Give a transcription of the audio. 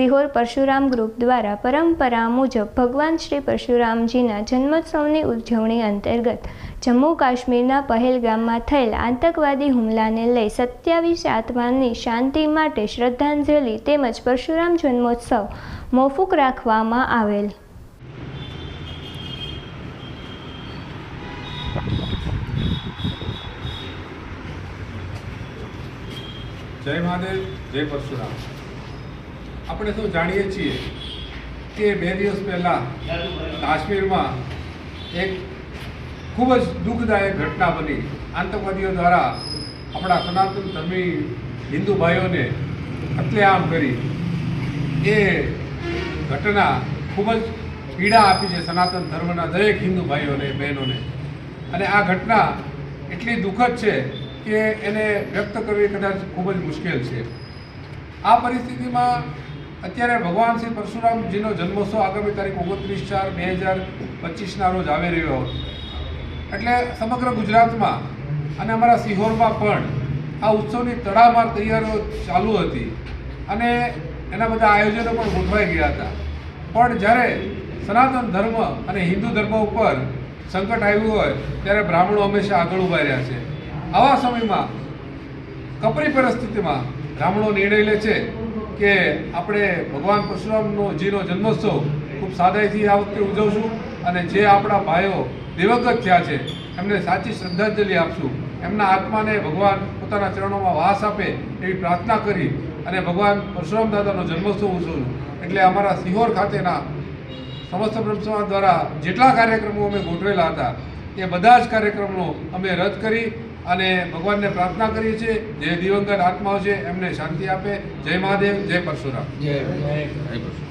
Sihor Parshuram group દ્વારા પરંપરા મુજબ ભગવાન શ્રી પરશુરામજીના જન્મોત્સવની ઉજવણી અંતર્ગત જમ્મુ કાશ્મીરના પહેલગામમાં થયેલ આતંકવાદી હુમલાને લઈ સત્યાવીસ આત્માની શાંતિ માટે શ્રદ્ધાંજલિ તેમજ પરશુરામ જન્મોત્સવ મોફૂક રાખવામાં આવેલ. જય મહાદેવ, જય પરશુરામ. આપણે સૌ જાણીએ છીએ કે બે દિવસ પહેલાં કાશ્મીરમાં એક ખૂબ જ દુઃખદાયક ઘટના બની. આતંકવાદીઓ દ્વારા આપણા સનાતન ધર્મી હિન્દુ ભાઈઓને કતલેઆમ કરી. એ ઘટના ખૂબ જ પીડા આપી છે સનાતન ધર્મના દરેક હિન્દુ ભાઈઓને, બહેનોને. અને આ ઘટના એટલી દુઃખદ છે કે એને વ્યક્ત કરવી કદાચ ખૂબ જ મુશ્કેલ છે. આ પરિસ્થિતિમાં અત્યારે ભગવાન શ્રી પરશુરામજીનો જન્મોત્સવ આગામી તારીખ ઓગણત્રીસ ચાર બે હજાર પચીસના રોજ આવી રહ્યો હતો એટલે સમગ્ર ગુજરાતમાં અને અમારા સિહોરમાં પણ આ ઉત્સવની તડામાર તૈયારીઓ ચાલુ હતી અને એના બધા આયોજનો પણ ગોઠવાઈ ગયા હતા. પણ જ્યારે સનાતન ધર્મ અને હિન્દુ ધર્મ ઉપર સંકટ આવ્યું હોય, ત્યારે બ્રાહ્મણો હંમેશા આગળ ઊભા રહ્યા છે. આવા સમયમાં કપરી પરિસ્થિતિમાં બ્રાહ્મણો નિર્ણય લે છે કે આપણે ભગવાન પરશુરામનો જીનો જન્મોત્સવ ખૂબ સાદાઈથી આ વખતે ઉજવશું અને જે આપણા ભાઈઓ દિવંગત થયા છે, એમને સાચી શ્રદ્ધાંજલિ આપશું. એમના આત્માને ભગવાન પોતાના ચરણોમાં વાસ આપે એવી પ્રાર્થના કરી અને ભગવાન પરશુરામ દાદાનો જન્મોત્સવ ઉજવું. એટલે અમારા સિહોર ખાતેના સમસ્ત બ્રહ્મ દ્વારા જેટલા કાર્યક્રમો અમે ગોઠવેલા હતા, એ બધા જ કાર્યક્રમો અમે રદ કરી અને ભગવાનને પ્રાર્થના કરીએ છીએ જે દિવંગત આત્માઓ છે એમને શાંતિ આપે. જય મહાદેવ જય પરશુરામ. જય જય